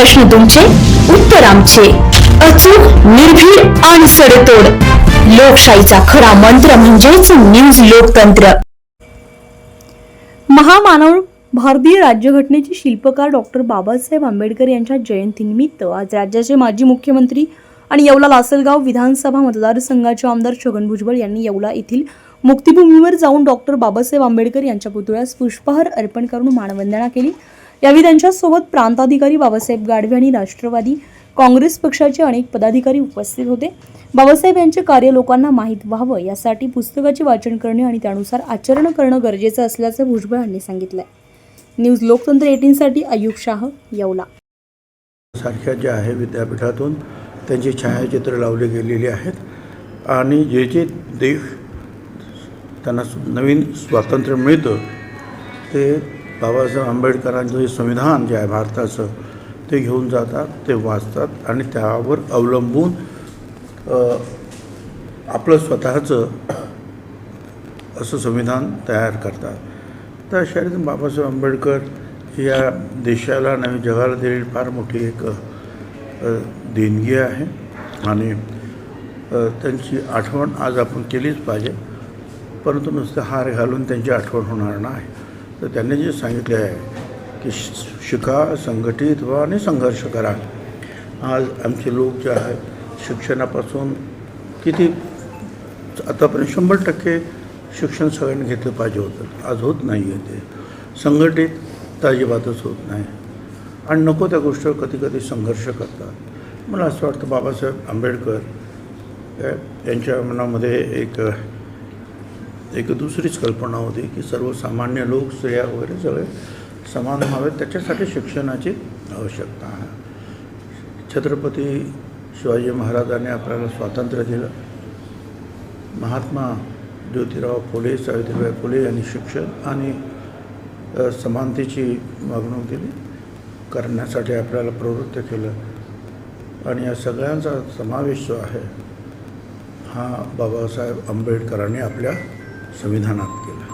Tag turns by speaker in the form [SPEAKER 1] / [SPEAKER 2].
[SPEAKER 1] प्रश्न तुमचे उत्तर आमचे. अचूक निर्भीड आणि सडेतोड. लोकशाहीचा खरा मंत्र म्हणजेच न्यूज लोकतंत्र.
[SPEAKER 2] महामानव भारतीय राज्यघटनेचे शिल्पकार डॉक्टर बाबासाहेब आंबेडकर यांच्या जयंतीनिमित्त आज राज्याचे माजी मुख्यमंत्री आणि येवला लासलगाव विधानसभा मतदारसंघाचे आमदार छगन भुजबळ यांनी येवला येथील मुक्तिभूमीवर जाऊन डॉक्टर बाबासाहेब आंबेडकर यांच्या पुतळ्यास पुष्पहार अर्पण करून मानवंदना केली. यावेळी त्यांच्यासोबत प्रांताधिकारी बाबासाहेब गाडवे आणि राष्ट्रवादी काँग्रेस पक्षाचे अनेक पदाधिकारी उपस्थित होते. बाबासाहेब यांचे कार्य लोकांना माहीत व्हावं यासाठी पुस्तकाचे वाचन करणे आणि त्यानुसार आचरण करणं गरजेचं असल्याचं भुजबळ यांनी सांगितलंय. न्यूज लोकतंत्र एटीनसाठी अयुब शाह येवला.
[SPEAKER 3] सारख्या ज्या आहे विद्यापीठातून त्यांची छायाचित्र लावली गेलेली आहेत आणि जे जे देश त्यांना नवीन स्वातंत्र्य मिळतं ते बाबासाहेब आंबेडकरांचं जे संविधान जे आहे भारताचं ते घेऊन जातात ते वाचतात आणि त्यावर अवलंबून आपलं स्वतःचं असं संविधान तयार करतात. तर अशा रीतीने बाबासाहेब आंबेडकर या देशाला नवीन जगाला दिलेली फार मोठी एक देणगी आहे. आणि त्यांची आठवण आज आपण केलीच पाहिजे परंतु नुसतं हार घालून त्यांची आठवण होणार नाही. तर त्यांनी जे सांगितले आहे की शिका संघटित व्हा आणि संघर्ष करा. आज आमचे लोक जे आहेत शिक्षणापासून किती आतापर्यंत शंभर टक्के शिक्षण सगळ्यांनी घेतलं पाहिजे होतं. आज होत नाही आहे ते. संघटित तर अजिबातच होत नाही. आणि नको त्या गोष्टीवर कधी कधी संघर्ष करतात. मला असं वाटतं बाबासाहेब आंबेडकर यांच्या मनामध्ये एक एक दुसरीच कल्पना होती की सर्वसामान्य लोक स्त्रिया वगैरे सगळे समान व्हावेत त्याच्यासाठी शिक्षणाची आवश्यकता आहे. छत्रपती शिवाजी महाराजांनी आपल्याला स्वातंत्र्य दिलं. महात्मा ज्योतिराव फुले सावित्रीबाई फुले यांनी शिक्षण आणि समानतेची मागणूक दिली करण्यासाठी आपल्याला प्रवृत्त केलं. आणि या सगळ्यांचा समावेश जो आहे हा बाबासाहेब आंबेडकरांनी आपल्या संविधानात केलं.